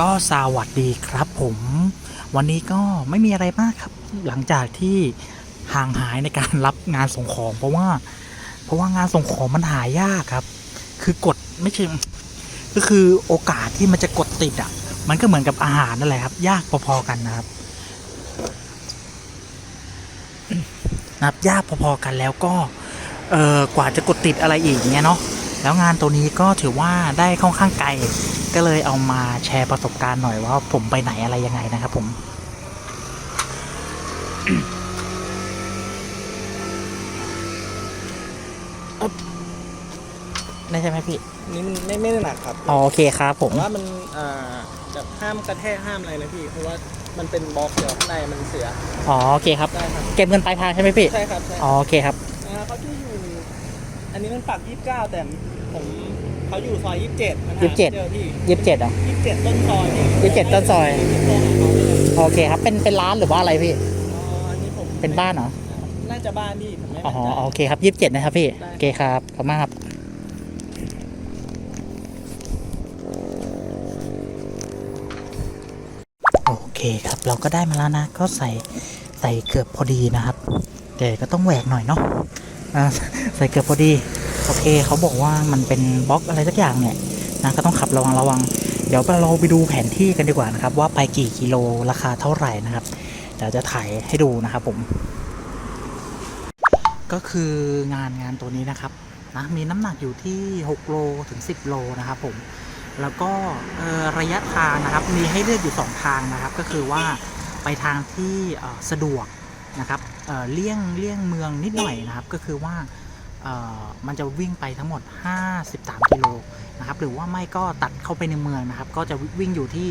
ก็สวัสดีครับผม วันนี้ก็ไม่มีอะไรมากครับ หลังจากที่ห่างหายในการรับงานส่งของ เพราะว่า เพราะว่างานส่งของมันหายากครับ คือกดไม่ใช่ก็คือโอกาสที่มันจะกดติดอะ มันก็เหมือนกับอาหารนั่นแหละครับ ยากพอๆกันนะครับนับยากพอๆกันแล้วก็เออกว่าจะกดติดอะไรอีกเงี้ยเนาะ แล้วงานตัวนี้ก็ถือว่าได้ค่อนข้างไกล ก็เลยเอามาแชร์ประสบการณ์หน่อยว่าผมไปไหนอะไรยังไงนะครับผมได้ใช่ไหมพี่นี่มันไม่ไม่ได้หนักครับอ๋อโอเคครับผมแต่ว่ามันอ่าแบบห้ามกระแทกห้ามอะไรนะพี่ เพราะว่ามันเป็นบล็อกเดี๋ยวข้างในมันเสีย อ๋อโอเคครับ ได้ครับ เก็บเงินปลายทางใช่ไหมพี่ ใช่ครับใช่อ๋อโอเคครับาเขาจะอยู่ อันนี้มันปัก29แต่ ผมเขาอยู่ซอย27มันหายี่สิบเจ็ดไม่เจอพี่ยี่สิบเจ็ดอะ27ต้นซอยพี่ยี่สิบเจ็ดต้นซอย27ต้นซอยเขาเลยโอเคครับ เป็นเป็นร้านหรือว่าอะไรพี่อ๋ออันนี้ผมเป็นบ้านเหรอ น่าจะบ้านพี่ผมไม่อ๋แน่อใจโอเคครับยี่สิบเจ็ดนะครับพี่ได้โอเคครับ ขอบคุณมากครับโอเคครับ เราก็ได้มาแล้วนะ ก็ใส่ใส่เกือบพอดีนะครับแต่ก็ต้องแหวกหน่อยเนาะอ่าใส่เกือบพอดี โอเคเขาบอกว่ามันเป็นบล็อกอะไรสักอย่างเนี่ยนะก็ต้องขับระวังระวัง เดี๋ยวเราไปดูแผนที่กันดีกว่านะครับ ว่าไปกี่กิโลราคาเท่าไหร่นะครับเดี๋ยวจะถ่ายให้ดูนะครับผม ก็คืองานงานตัวนี้นะครับนะมีน้ำหนักอยู่ที่ 6 โลถึง 10 โลนะครับผมแล้วก็ระยะทางนะครับมีให้เลือกอยู่ 2 ทางนะครับ ก็คือว่าไปทางที่สะดวกนะครับเลี่ยงเลี่ยงเมืองนิดหน่อยนะครับ ก็คือว่า มันจะวิ่งไปทั้งหมด 53 กิโลนะครับหรือว่าไม่ก็ตัดเข้าไปในเมืองนะครับ ก็จะวิ่งอยู่ที่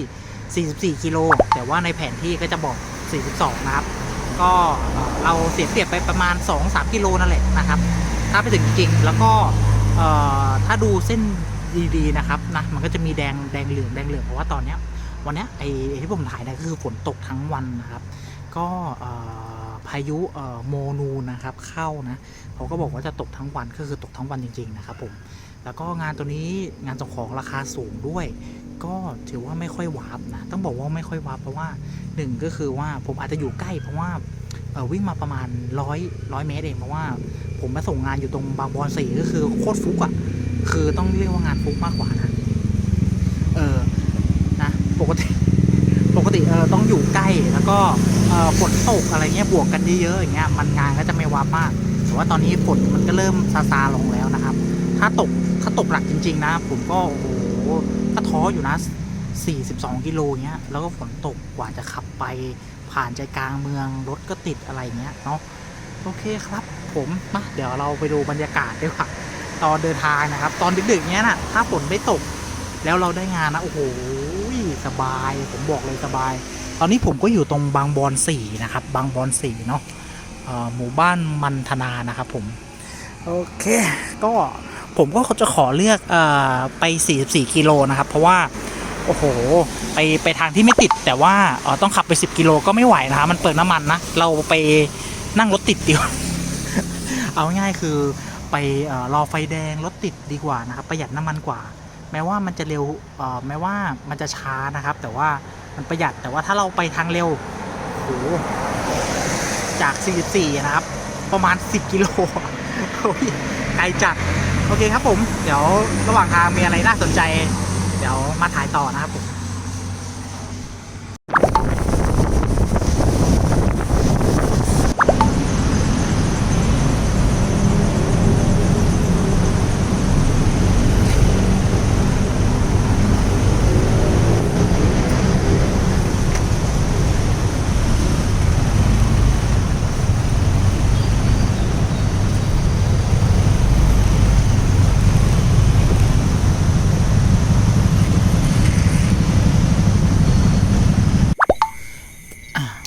44 กิโล แต่ว่าในแผนที่ก็จะบอก 42 นะครับ ก็เราเสียเปรียบไปประมาณ 2-3 กิโลนั่นแหละนะครับ ถ้าไปถึงจริงแล้วก็ถ้าดูเส้นดีๆนะครับนะมันก็จะมีแดงแดงเหลืองแดงเหลืองเพราะว่าตอนเนี้ยวันนี้ไอ้ที่ผมถ่ายเนี่ยคือฝนตกทั้งวันนะครับ ก็ พายุโมนูนะครับเข้านะเขาก็บอกว่าจะตกทั้งวันก็คือตกทั้งวันจริง ๆ นะครับผมแล้วก็งานตัวนี้งานส่งของราคาสูงด้วย ก็ถือว่าไม่ค่อยวาร์ปนะต้องบอกว่าไม่ค่อยวาร์ปเพราะว่าหนึ่งก็คือว่าผมอาจจะอยู่ใกล้เพราะว่าวิ่งมาประมาณร้อยร้อยเมตรเองเพราะว่าผมมาส่งงานอยู่ตรงบางบอนสี่ก็คือโคตรฟุกอะ่ะคือต้องเรียกว่างานฟุกมากกว่านะเออนะปกติ ติเออต้องอยู่ใกล้แล้วก็เออฝนตกอะไรเงี้ยบวกกันเยอะๆอย่างเงี้ยมันงานก็จะไม่วับมากแต่ว่าตอนนี้ฝนมันก็เริ่มซาซาลงแล้วนะครับ ถ้าตกถ้าตกหนักจริง ๆ นะ ผมก็โอ้โหก็ท้ออยู่นะ 42 กิโลเงี้ยแล้วก็ฝนตกกว่าจะขับไปผ่านใจกลางเมืองรถก็ติดอะไรเงี้ยเนาะโอเคครับผมมาเดี๋ยวเราไปดูบรรยากาศดีกว่าตอนเดินทางนะครับ ตอนดึกๆเนี้ยนะถ้าฝนไม่ตก แล้วเราได้งานนะโอ้โห สบาย ผมบอกเลยสบาย ตอนนี้ผมก็อยู่ตรงบางบอนสี่นะครับ บางบอนสี่เนาะหมู่บ้านมันธนานะครับผม โอเค ก็ผมก็จะขอเลือกอ่อไป 44 กิโลนะครับ เพราะว่า โอ้โห ไปไปทางที่ไม่ติด แต่ว่าออต้องขับไป 10 กิโลก็ไม่ไหวนะครับมันเปิดน้ำมันนะ เราไปนั่งรถติดดีกว่าเอาง่ายคือไปอรอไฟแดงรถติดดีกว่านะครับ ประหยัดน้ำมันกว่า แม้ว่ามันจะเร็วแม้ว่ามันจะช้านะครับ แต่ว่ามันประหยัดแต่ว่าถ้าเราไปทางเร็วโอ้โหจาก 44 นะครับ ประมาณ 10 กิโลโอ้ยไกลจัด โอเคครับผม เดี๋ยวระหว่างทางมีอะไรน่าสนใจ เดี๋ยวมาถ่ายต่อนะครับผม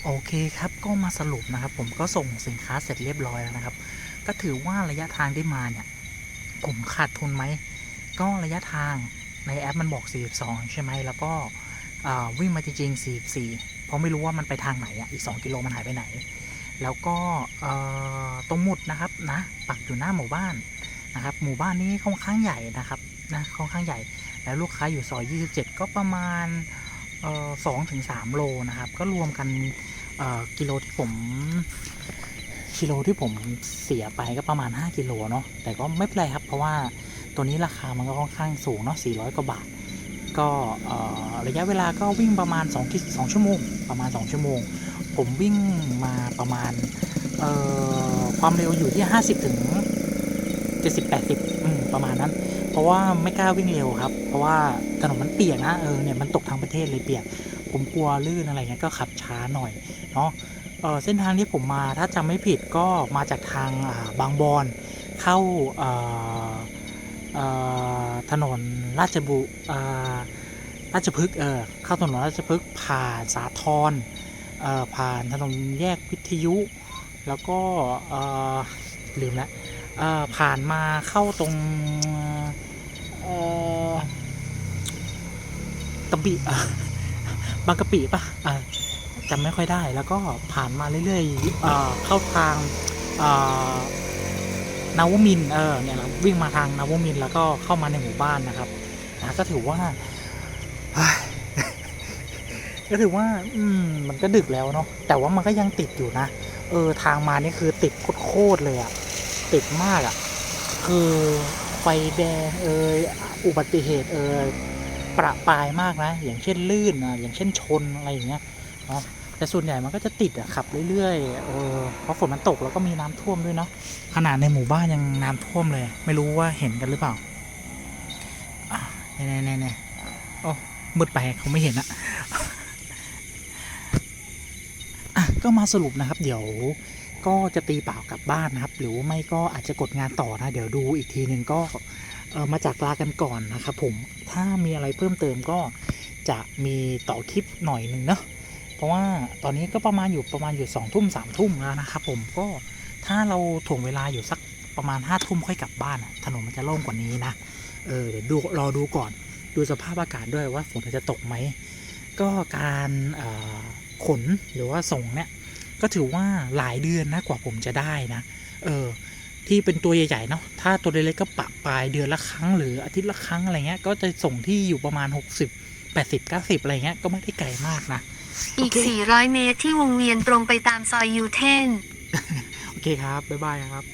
โอเคครับก็มาสรุปนะครับ ผมก็ส่งสินค้าเสร็จเรียบร้อยแล้วนะครับ ก็ถือว่าระยะทางที่มาเนี่ย ผมขาดทุนไหม ก็ระยะทางในแอปมันบอก 42 ใช่ไหมแล้วก็วิ่งมาจริงๆ44 เพราะไม่รู้ว่ามันไปทางไหนอะอีก 2 กิโลมันหายไปไหน แล้วก็ตรงหมุดนะครับนะปักอยู่หน้าหมู่บ้านนะครับ หมู่บ้านนี้ค่อนข้างใหญ่นะครับนะค่อนข้างใหญ่ แล้วลูกค้าอยู่ซอย 27 ก็ประมาณ สองถึงสามโลนะครับ ก็รวมกันกิโลที่ผมกิโลที่ผมเสียไปก็ประมาณ 5กิโลเนาะแต่ก็ไม่เป็นไรครับ เพราะว่าตัวนี้ราคามันก็ค่อนข้างสูงเนาะ400 กว่าบาท ก็ระยะเวลาก็วิ่งประมาณ2กิ2ชั่วโมง ประมาณ 2 ชั่วโมง ผมวิ่งมาประมาณความเร็วอยู่ที่ 50 ถึง 70 80อืมประมาณนั้น เพราะว่าไม่กล้าวิ่งเร็วครับ ราะว่าถนนมันเปียกนะเออเนี่ยมันตกทั้งประเทศเลยเปียก ผมกลัวลื่นอะไรเงี้ยก็ขับช้าหน่อยเนาะเออเส้นทางที่ผมมาถ้าจำไม่ผิดก็มาจากทางาบางบอนเข้าถนนราชบุราชพฤกษ์เออเข้าถนนราชพฤกษ์ผ่านสาทรเออผ่านถนนแยกวิทยุ แล้วก็เออลืมละเออผ่านมาเข้าตรงเออ กะบีะบางกะปิปะอะจำไม่ค่อยได้แล้วก็ผ่านมาเรื่อยๆเข้าทางนาวมินเออเนี่ยเราวิ่งมาทางนาวมินแล้วก็เข้ามาในหมู่บ้านนะครับนะก็ถือว่าก็ถือว่า อืม มันก็ดึกแล้วเนาะแต่ว่ามันก็ยังติดอยู่นะเออ ทางมานี่คือติดโคตรเลยอะติดมากอะ่ะคือไฟแดงเอยอุบัติเหตุเอย ประปายมากนะ อย่างเช่นลื่นอะอย่างเช่นชนอะไรอย่างเงี้ยเนาะแต่ส่วนใหญ่มันก็จะติดอะขับเรื่อยๆเออเพราะฝนมันตกแล้วก็มีน้ำท่วมด้วยเนาะขนาดในหมู่บ้านยังน้ำท่วมเลย ไม่รู้ว่าเห็นกันหรือเปล่าอะแน่ๆแน่โอ้มืดไปเขาไม่เห็นอะอะก็มาสรุปนะครับ เดี๋ยวก็จะตีเปล่ากลับบ้านนะครับ หรือไม่ก็อาจจะกดงานต่อนะ เดี๋ยวดูอีกทีหนึ่งก็ มาจากลากันก่อนนะครับผมถ้ามีอะไรเพิ่มเติมก็จะมีต่อคลิปหน่อยหนึ่งเนาะเพราะว่าตอนนี้ก็ประมาณอยู่ประมาณอยู่สองทุ่มสามทุ่มแล้วนะครับผมก็ถ้าเราถ่วงเวลาอยู่สักประมาณห้าทุ่มค่อยกลับบ้านถนนมันจะโล่งกว่านี้นะเออเดี๋ยวดูรอดูก่อน ดูสภาพอากาศด้วยว่าฝนจะตกไหมก็การขนหรือว่าส่งเนี่ยก็ถือว่าหลายเดือนนะกว่าผมจะได้นะ เออ ที่เป็นตัวใหญ่ๆเนาะถ้าตัวเล็กๆก็ปะปลายเดือนละครั้งหรืออาทิตย์ละครั้งอะไรเงี้ยก็จะส่งที่อยู่ประมาณ 60 80 90 อะไรเงี้ยก็ไม่ได้ไกลมากนะ อีกโอเค400 เมตรที่วงเวียนตรงไปตามซอยยูเทน โอเคครับ บ๊ายบายครับ